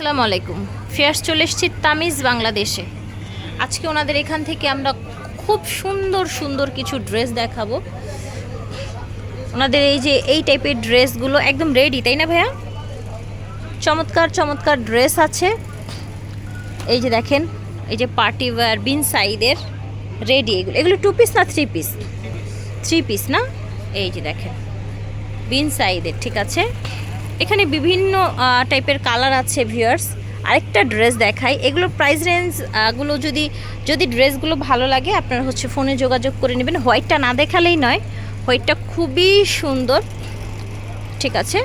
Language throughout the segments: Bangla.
আসসালামু আলাইকুম। ফেয়ার্স চলে এসেছি তামিজ বাংলাদেশে। আজকে ওনাদের এখান থেকে আমরা খুব সুন্দর সুন্দর কিছু ড্রেস দেখাবো। ওনাদের এই যে, এই টাইপের ড্রেসগুলো একদম রেডি তাই না ভাইয়া? চমৎকার চমৎকার ড্রেস আছে। এই যে দেখেন, এই যে পার্টি ওয়্যার, বিন সাইডের রেডি এগুলো। এগুলো টু পিস না থ্রি পিস থ্রি পিস না? এই যে দেখেন, বিন সাইদের, ঠিক আছে? এখানে বিভিন্ন টাইপের কালার আছে ভিউয়ার্স আরেকটা ড্রেস দেখাই। এগুলোর প্রাইস রেঞ্জগুলো যদি যদি ড্রেসগুলো ভালো লাগে, আপনারা হচ্ছে ফোনে যোগাযোগ করে নেবেন। হোয়াইটটা না দেখালেই নয় হোয়াইটটা খুবই সুন্দর। ঠিক আছে?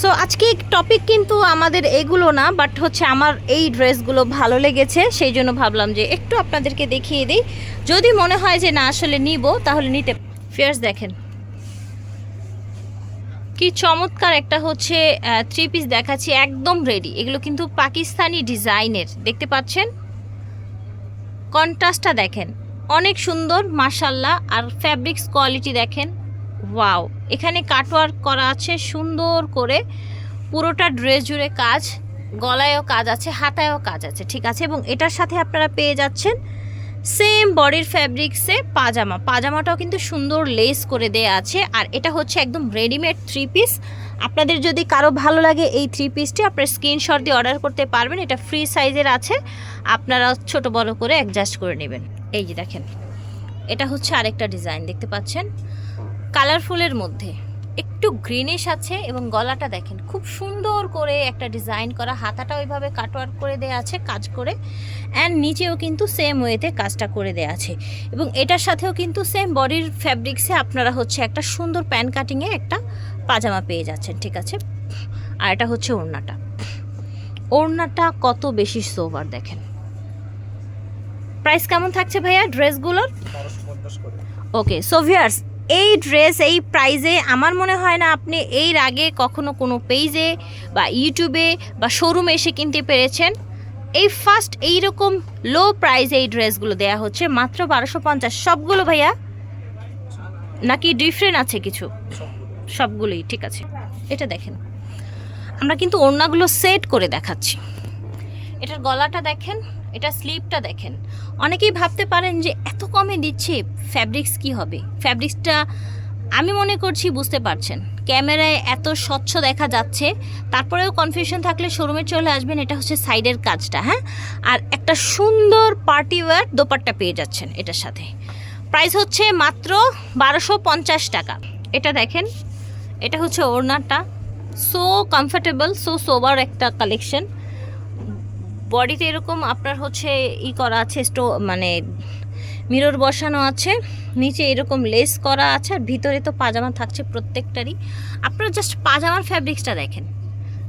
সো আজকে টপিক কিন্তু আমাদের এগুলো না বাট হচ্ছে আমার এই ড্রেসগুলো ভালো লেগেছে। সেই জন্য ভাবলাম যে একটু আপনাদেরকে দেখিয়ে দিই। যদি মনে হয় যে না, আসলে নিব, তাহলে নিতে ফেয়ার্স দেখেন। কি চমৎকার একটা হচ্ছে থ্রি পিস দেখাচ্ছি, একদম রেডি এগুলো কিন্তু পাকিস্তানি ডিজাইনের, দেখতে পাচ্ছেন? কন্ট্রাস্টটা দেখেন, অনেক সুন্দর মাশাল্লাহ আর ফ্যাব্রিক্স কোয়ালিটি দেখেন ওয়াও এখানে কাটওয়ার্ক করা আছে, সুন্দর করে, পুরোটা ড্রেস জুড়ে কাজ, গলায়ও কাজ আছে, হাতায়ও কাজ আছে, ঠিক আছে? এবং এটার সাথে আপনারা পেয়ে যাচ্ছেন সেম বডির ফ্যাব্রিক্সে পাজামা। পাজামাটাও কিন্তু সুন্দর লেস করে দেয়া আছে। আর এটা হচ্ছে একদম রেডিমেড থ্রি পিস আপনাদের যদি কারও ভালো লাগে এই থ্রি পিসটি আপনার স্ক্রিনশট দিয়ে অর্ডার করতে পারবেন। এটা ফ্রি সাইজের আছে। আপনারা ছোট বড় করে অ্যাডজাস্ট করে নেবেন। এই যে দেখেন, এটা হচ্ছে আরেকটা ডিজাইন দেখতে পাচ্ছেন? কালারফুলের মধ্যে। একটু গ্রিনিশ আছে এবং গলাটা দেখেন খুব সুন্দর করে একটা ডিজাইন করা হাতাটা ওইভাবে কাটওয়ার্ক করে দেওয়া আছে কাজ করে। অ্যান্ড নিচেও কিন্তু সেম ওয়েতে কাজটা করে দেওয়া আছে। এবং এটার সাথেও কিন্তু সেম বডির ফ্যাব্রিক্সে আপনারা হচ্ছে একটা সুন্দর প্যান কাটিংয়ে একটা পাজামা পেয়ে যাচ্ছেন ঠিক আছে? আর এটা হচ্ছে ওড়নাটা। ওড়নাটা কত বেশি সোভার দেখেন। প্রাইস কেমন থাকছে ভাইয়া ড্রেসগুলোর ওকে সো ভিয়ার্স এই ড্রেস এই প্রাইজে আমার মনে হয় না আপনি এর আগে কখনো কোনো পেজে বা ইউটিউবে বা শোরুমে এসে কিনতে পেরেছেন। এই ফার্স্ট এই রকম লো প্রাইজে এই ড্রেসগুলো দেয়া হচ্ছে, মাত্র বারোশো পঞ্চাশ। সবগুলো ভাইয়া? নাকি ডিফারেন্ট আছে কিছু? সবগুলোই, ঠিক আছে। এটা দেখেন। আমরা কিন্তু ওড়নাগুলো সেট করে দেখাচ্ছি। এটার গলাটা দেখেন। এটা স্লিপটা দেখেন। অনেকেই ভাবতে পারেন যে এত কমে দিচ্ছে ফ্যাব্রিক্স কি হবে? ফ্যাব্রিক্সটা আমি মনে করছি বুঝতে পারছেন। ক্যামেরায় এত স্বচ্ছ দেখা যাচ্ছে, তারপরেও কনফিউশন থাকলে শোরুমে চলে আসবেন, এটা হচ্ছে সাইডের কাজটা হ্যাঁ? আর একটা সুন্দর পার্টি ওয়্যার দোপাট্টা পেয়ে যাচ্ছেন এটার সাথে। প্রাইস হচ্ছে মাত্র বারোশো পঞ্চাশ টাকা। এটা দেখেন, এটা হচ্ছে ওড়নাটা। সো কমফোর্টেবল সো সোবার একটা কালেকশন বডিতে এরকম আপনার হচ্ছে ই করা আছে, স্টো মানে মিরর বসানো আছে, নিচে এরকম লেস করা আছে আর ভিতরে তো পাজামা থাকছে প্রত্যেকটারই। আপনারা জাস্ট পাজামার ফ্যাব্রিক্সটা দেখেন।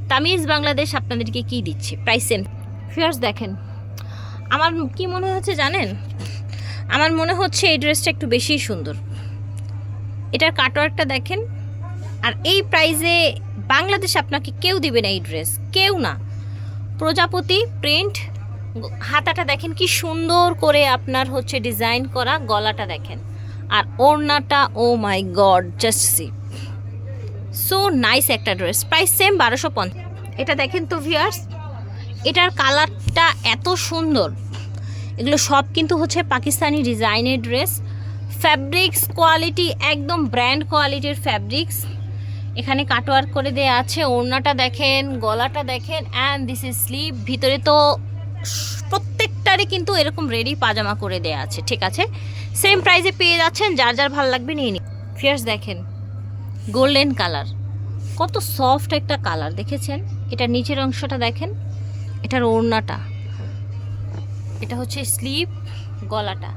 তামিজ বাংলাদেশ আপনাদেরকে কি দিচ্ছে? প্রাইস সেম ফিয়ার্স দেখেন, আমার কি মনে হচ্ছে জানেন? আমার মনে হচ্ছে এই ড্রেসটা একটু বেশিই সুন্দর। এটার কাটওয়ার্কটা দেখেন, আর এই প্রাইজে বাংলাদেশ আপনাকে কেউ দিবে না এই ড্রেস কেউ না। প্রজাপতি প্রিন্ট হাতাটা দেখেন কি সুন্দর করে আপনার হচ্ছে ডিজাইন করা গলাটা দেখেন। আর ওড়নাটা ও my God just see so nice একটা ড্রেস প্রাইস সেম বারোশো পঞ্চাশ। এটা দেখেন তো ভিয়ার্স এটার কালারটা এত সুন্দর। এগুলো সব কিন্তু হচ্ছে পাকিস্তানি ডিজাইনের ড্রেস ফ্যাব্রিক্স কোয়ালিটি একদম ব্র্যান্ড কোয়ালিটির ফ্যাব্রিক্স এখানে কাটওয়ার্ক করে দেয়া আছে, ওড়নাটা দেখেন, গলাটা দেখেন অ্যান্ড দিস ইজ স্লিভ ভিতরে তো প্রত্যেকটারই কিন্তু এরকম রেডি পাজামা করে দেয়া আছে, ঠিক আছে? সেম প্রাইসে পেয়ে যাচ্ছেন, যার যার ভালো লাগবে নিয়ে নিন। ফিয়ার্স দেখেন গোল্ডেন কালার কত সফট একটা কালার দেখেছেন? এটা নিচের অংশটা দেখেন, এটার ওড়নাটা। এটা হচ্ছে স্লিভ গলাটা।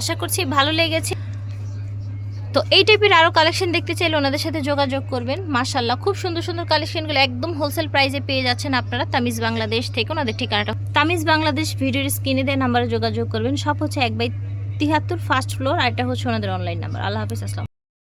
আশা করছি ভালো লেগেছে। তো এই টাইপের আরও কালেকশন দেখতে চাইলে ওনাদের সাথে যোগাযোগ করবেন। মাশাল্লাহ খুব সুন্দর সুন্দর কালেকশনগুলো একদম হোলসেল প্রাইসে পেয়ে যাচ্ছেন আপনারা। তামিজ বাংলাদেশ থেকে ওনাদের ঠিকানাটা। তামিজ বাংলাদেশ ভিডিওর স্ক্রিনে দেয় নাম্বারে যোগাযোগ করবেন। সব হচ্ছে এক বাই তিহাত্তর ফার্স্ট ফ্লোর আর এটা হচ্ছে ওনাদের অনলাইন নাম্বার আল্লাহ হাফিজ, আসসালাম